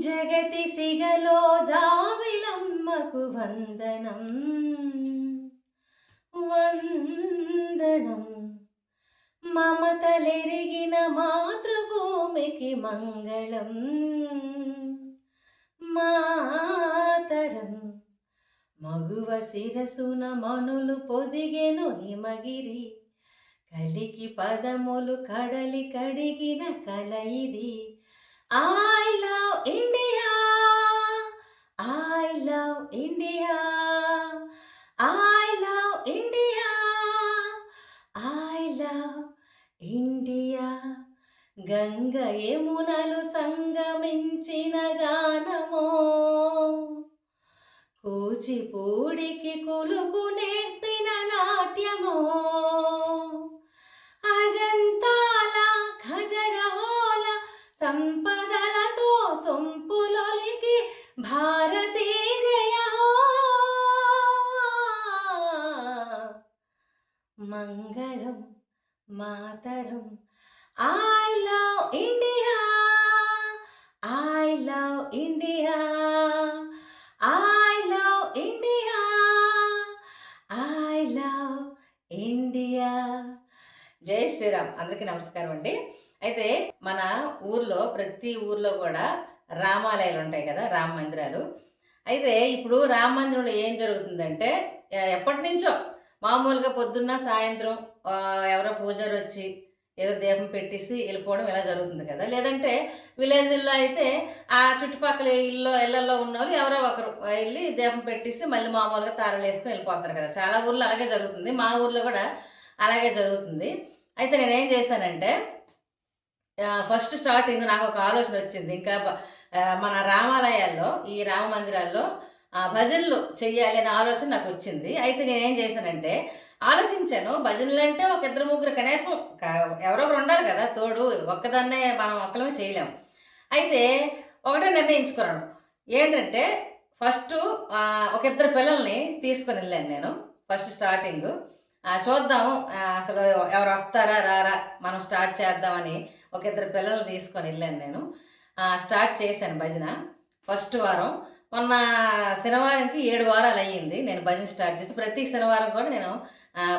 జగతి సిగలో జావిలమ్మకు వందనం. వందనం. మమతలెరిగిన మాతృభూమికి మంగళం. మాతరం. మగువ శిరసున మనులు పొదిగెను హిమగిరి. కలికి పదములు కడలి కడిగిన కలయిది I love India I love India I love India I love India Ganga యమునలు సంగమించిన గానమో. కూచిపూడికి కులుకు నేర్పిన నాట్యమో. మంగళం మాతరం I love India I love India I love India I love India జై శ్రీరామ్. అందరికీ నమస్కారం అండి. అయితే మన ఊర్లో ప్రతి ఊర్లో కూడా రామాలయాలు ఉంటాయి కదా రామ మందిరాలు. అయితే ఇప్పుడు రామ మందిరంలో ఏం జరుగుతుందంటే ఎప్పటి నుంచో మామూలుగా పొద్దున్న సాయంత్రం ఎవరో పూజారు వచ్చి ఏదో దీపం పెట్టేసి వెళ్ళిపోవడం ఇలా జరుగుతుంది కదా. లేదంటే విలేజ్లో అయితే ఆ చుట్టుపక్కల ఇల్లు ఇళ్ళలో ఉన్న వాళ్ళు ఎవరో ఒకరు వెళ్ళి దీపం పెట్టేసి మళ్ళీ మామూలుగా తారలు వేసుకుని వెళ్ళిపోతారు కదా. చాలా ఊర్లో అలాగే జరుగుతుంది. మా ఊర్లో కూడా అలాగే జరుగుతుంది. అయితే నేనేం చేశానంటే ఫస్ట్ స్టార్టింగ్ నాకు ఒక ఆలోచన వచ్చింది. ఇంకా మన రామాలయాల్లో ఈ రామ మందిరాల్లో భజనలు చెయ్యాలి అనే ఆలోచన నాకు వచ్చింది. అయితే నేనేం చేశానంటే ఆలోచించాను. భజనలు అంటే ఒక ఇద్దరు ముగ్గురు కనీసం ఎవరో ఒకరు ఉండాలి కదా తోడు ఒక్కదాన్నే మనం ఒక్కలమే చేయలేము అయితే ఒకటే నిర్ణయించుకున్నాను. ఏంటంటే ఫస్ట్ ఒక ఇద్దరు పిల్లల్ని తీసుకొని వెళ్ళాను నేను ఫస్ట్ స్టార్టింగ్. చూద్దాం అసలు ఎవరు వస్తారా రారా మనం స్టార్ట్ చేద్దామని ఒక ఇద్దరు పిల్లల్ని తీసుకొని వెళ్ళాను నేను. స్టార్ట్ చేశాను భజన. ఫస్ట్ వారం మొన్న శనివారంకి ఏడు వారాలు అయ్యింది. నేను భజన స్టార్ట్ చేసి ప్రతి శనివారం కూడా నేను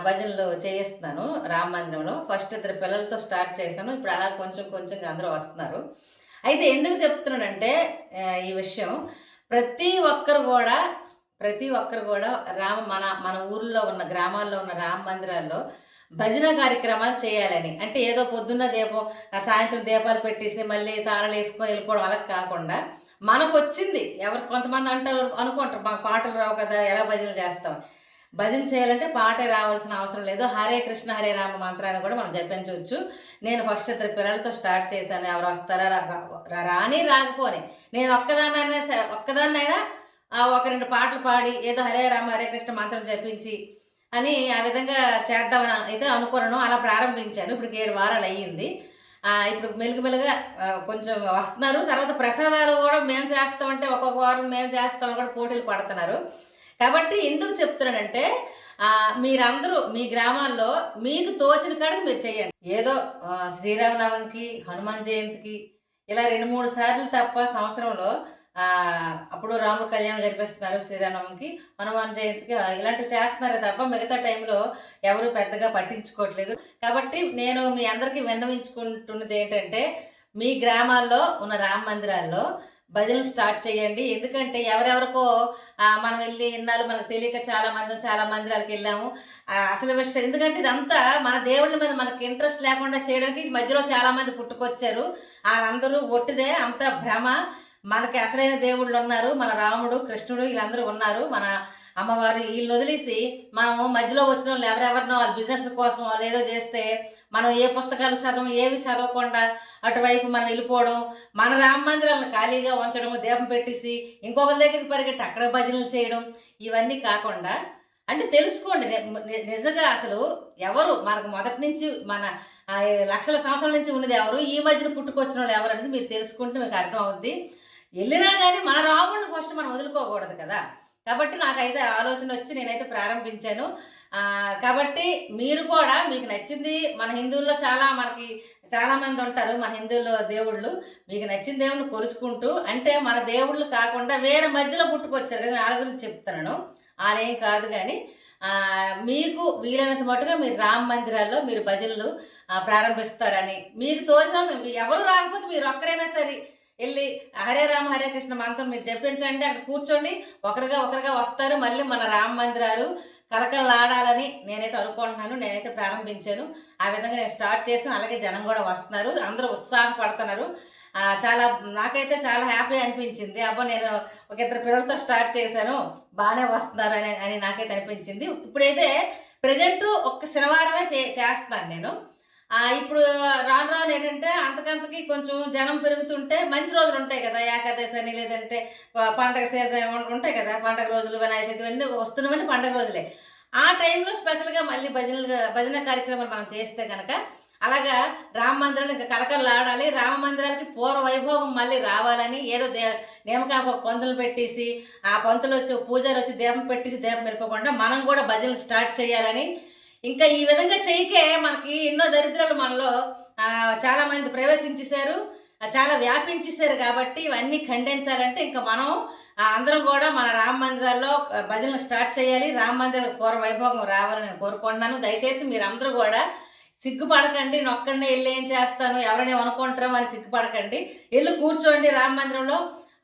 భజనలు చేయిస్తున్నాను రామ మందిరంలో ఫస్ట్ ఇద్దరు పిల్లలతో స్టార్ట్ చేశాను. ఇప్పుడు అలా కొంచెం కొంచెంగా అందరూ వస్తున్నారు. అయితే ఎందుకు చెప్తున్నానంటే ఈ విషయం. ప్రతి ఒక్కరు కూడా ప్రతి ఒక్కరు కూడా రామ మన మన ఊర్లో ఉన్న గ్రామాల్లో ఉన్న రామ మందిరాల్లో భజన కార్యక్రమాలు చేయాలని. అంటే ఏదో పొద్దున్న దీపం సాయంత్రం దీపాలు పెట్టేసి మళ్ళీ తాళాలు వేసుకొని వెళ్ళిపోవడం అలా కాకుండా మనకు వచ్చింది. ఎవరు కొంతమంది అంటారు అనుకుంటారు మాకు పాటలు రావు కదా ఎలా భజన చేస్తాం? భజన చేయాలంటే పాటే రావాల్సిన అవసరం లేదు. హరే కృష్ణ హరే రామ మంత్రాన్ని కూడా మనం జపించవచ్చు. నేను ఫస్ట్ ఇద్దరు పిల్లలతో స్టార్ట్ చేశాను. ఎవరు వస్తారా రా- రా- రాని రాకపోని. నేను ఒక్కదాన్నైనా ఒక్కదాన్నైనా ఒక రెండు పాటలు పాడి ఏదో హరే రామ హరే కృష్ణ మంత్రం జపించి అని ఆ విధంగా చేద్దామని అయితే అనుకున్నాను. అలా ప్రారంభించాను. ఇప్పుడు ఏడు వారాలు అయ్యింది. ఇప్పుడు మెలుగుమెలుగా కొంచెం వస్తున్నారు. తర్వాత ప్రసాదాలు కూడా మేము చేస్తామంటే ఒక్కొక్క వారం మేము చేస్తామని కూడా పోటీలు పడుతున్నారు. కాబట్టి ఎందుకు చెప్తున్నానంటే మీరందరూ మీ గ్రామాల్లో మీకు తోచిన కాడికి మీరు చేయండి. ఏదో శ్రీరామనవమికి హనుమాన్ జయంతికి ఇలా రెండు మూడు సార్లు తప్ప సంవత్సరంలో అప్పుడు రాముడు కళ్యాణం జరిపిస్తున్నారు శ్రీరామకి హనుమాన్ జయంతికి ఇలాంటివి చేస్తున్నారే తప్ప మిగతా టైంలో ఎవరు పెద్దగా పట్టించుకోవట్లేదు. కాబట్టి నేను మీ అందరికీ విన్నవించుకుంటున్నది ఏంటంటే మీ గ్రామాల్లో ఉన్న రామ మందిరాల్లో భజనలు స్టార్ట్ చేయండి. ఎందుకంటే ఎవరెవరికో మనం వెళ్ళి ఇన్నాళ్ళు మనకు తెలియక చాలా మంది చాలా మందిరాలకు వెళ్ళాము. ఆ, అసలు విషయం ఎందుకంటే ఇదంతా మన దేవుళ్ళ మీద మనకి ఇంట్రెస్ట్ లేకుండా చేయడానికి మధ్యలో చాలా మంది పుట్టుకొచ్చారు. వాళ్ళందరూ ఒట్టిదే అంత భ్రమ. మనకి అసలైన దేవుళ్ళు ఉన్నారు. మన రాముడు కృష్ణుడు వీళ్ళందరూ ఉన్నారు. మన అమ్మవారు వీళ్ళు వదిలేసి మనం మధ్యలో వచ్చిన వాళ్ళు ఎవరెవరినో వాళ్ళ బిజినెస్ కోసం వాళ్ళు ఏదో చేస్తే మనం ఏ పుస్తకాలు చదవం ఏవి చదవకుండా అటువైపు మనం వెళ్ళిపోవడం మన రామ మందిరాలను ఖాళీగా ఉంచడం దీపం పెట్టేసి ఇంకొకరి దగ్గరికి పరిగెట్టి అక్కడ భజనలు చేయడం ఇవన్నీ కాకుండా అంటే తెలుసుకోండి నిజంగా అసలు ఎవరు మనకు మొదటి నుంచి మన లక్షల సంవత్సరాల నుంచి ఉన్నది ఎవరు? ఈ మధ్యన పుట్టుకొచ్చిన వాళ్ళు ఎవరు అనేది మీరు తెలుసుకుంటే మీకు అర్థం అవుద్ది. వెళ్ళినా కానీ మన రాముడిని ఫస్ట్ మనం వదులుకోకూడదు కదా. కాబట్టి నాకైతే ఆలోచన వచ్చి నేనైతే ప్రారంభించాను. కాబట్టి మీరు కూడా మీకు నచ్చింది మన హిందువుల్లో చాలా మనకి చాలామంది ఉంటారు మన హిందువుల్లో దేవుళ్ళు. మీకు నచ్చిన దేవుడిని కొలుసుకుంటూ అంటే మన దేవుళ్ళు కాకుండా వేరే మధ్యలో పుట్టుకొచ్చారు కదా వాళ్ళ గురించి చెప్తున్నాను. వాళ్ళేం కాదు కానీ మీకు వీలైనంత మటుగా మీరు రామ మందిరాల్లో మీరు భజనలు ప్రారంభిస్తారని మీకు తోచిన ఎవరు రాకపోతే మీరు ఒక్కరైనా సరే వెళ్ళి హరే రామ హరే కృష్ణ మంత్రం మీరు జపించండి అక్కడ కూర్చోండి. ఒకరిగా ఒకరిగా వస్తారు మళ్ళీ మన రామ మందిరాలు కలకలాడాలని నేనైతే అనుకుంటున్నాను నేనైతే ప్రారంభించాను. ఆ విధంగా నేను స్టార్ట్ చేసాను అలాగే జనం కూడా వస్తున్నారు అందరూ ఉత్సాహపడుతున్నారు పడుతున్నారు. చాలా నాకైతే చాలా హ్యాపీ అనిపించింది. అబ్బా నేను ఒక ఇద్దరు పిల్లలతో స్టార్ట్ చేశాను బాగానే వస్తున్నారు అని అని నాకైతే అనిపించింది. ఇప్పుడైతే ప్రజెంట్ ఒక్క శనివారమే చే చేస్తున్నాను నేను. ఇప్పుడు రాను రాను ఏంటంటే అంతకంతకి కొంచెం జనం పెరుగుతుంటే మంచి రోజులు ఉంటాయి కదా ఏకాదశి అని లేదంటే పండగ సీజన్ ఉంటాయి కదా పండగ రోజులు వినాయక చవితి ఇవన్నీ వస్తున్నవన్నీ పండగ రోజులే. ఆ టైంలో స్పెషల్గా మళ్ళీ భజనలు భజన కార్యక్రమాలు మనం చేస్తే కనుక అలాగా రామ మందిరాలు ఇంకా కలకల్లాడాలి రామ మందిరాలకి పూర్వ వైభవం మళ్ళీ రావాలని ఏదో దే నియమకానికి ఒక పంతులు పెట్టేసి ఆ పంతులు వచ్చి పూజారి వచ్చి దీపం పెట్టేసి దీపం వెళ్ళిపోకుండా మనం కూడా భజనలు స్టార్ట్ చేయాలని ఇంకా ఈ విధంగా చేయకే మనకి ఎన్నో దరిద్రాలు మనలో చాలామంది చాలా మంది ప్రవేశించేశారు చాలా వ్యాపించేశారు కాబట్టి ఇవన్నీ ఖండించాలంటే ఇంకా మనం అందరం కూడా మన రామ మందిరాల్లో భజనలు స్టార్ట్ చేయాలి. రామ మందిర పూర్వ వైభోగం రావాలని నేను కోరుకుంటున్నాను. దయచేసి మీరందరూ కూడా సిగ్గుపడకండి నొక్కండి వెళ్ళి ఏం చేస్తాను ఎవరిని అనుకుంటారో అని సిగ్గుపడకండి. వెళ్ళి కూర్చోండి రామ మందిరంలో.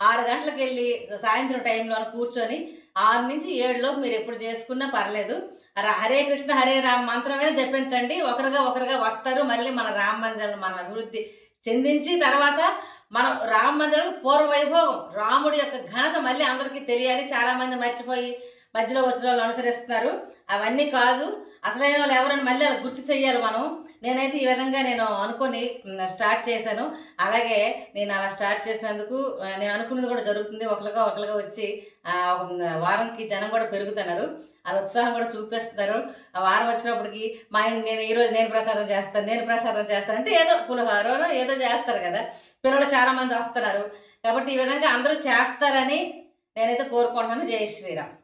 ఆరు గంటలకు వెళ్ళి సాయంత్రం టైంలో కూర్చొని ఆరు నుంచి ఏడులోపు మీరు ఎప్పుడు చేసుకున్నా పర్లేదు. హరే కృష్ణ హరే రామ మంత్రమే జపించండి. ఒకరుగా ఒకరుగా వస్తారు. మళ్ళీ మన రామ మందిరం మనం అభివృద్ధి చెందించి తర్వాత మనం రామ మందిరం పూర్వ వైభోగం రాముడి యొక్క ఘనత మళ్ళీ అందరికీ తెలియాలి. చాలామంది మర్చిపోయి మధ్యలో వచ్చిన వాళ్ళు అనుసరిస్తున్నారు. అవన్నీ కాదు. అసలైన వాళ్ళు ఎవరైనా మళ్ళీ అలా గుర్తు చెయ్యాలి మనం. నేనైతే ఈ విధంగా నేను అనుకొని స్టార్ట్ చేశాను. అలాగే నేను అలా స్టార్ట్ చేసినందుకు నేను అనుకున్నది కూడా జరుగుతుంది. ఒకరిగా ఒకరిగా వచ్చి వారంకి జనం కూడా పెరుగుతున్నారు. వాళ్ళ ఉత్సాహం కూడా చూపిస్తారు ఆ వారం వచ్చినప్పటికి మా ఇంటి నేను ఈరోజు నేను ప్రసాదం చేస్తాను నేను ప్రసాదం చేస్తాను అంటే ఏదో పులిహోర ఏదో చేస్తారు కదా. పిల్లలు చాలామంది వస్తున్నారు. కాబట్టి ఈ విధంగా అందరూ చేస్తారని నేనైతే కోరుకుంటున్నాను. జై శ్రీరామ్.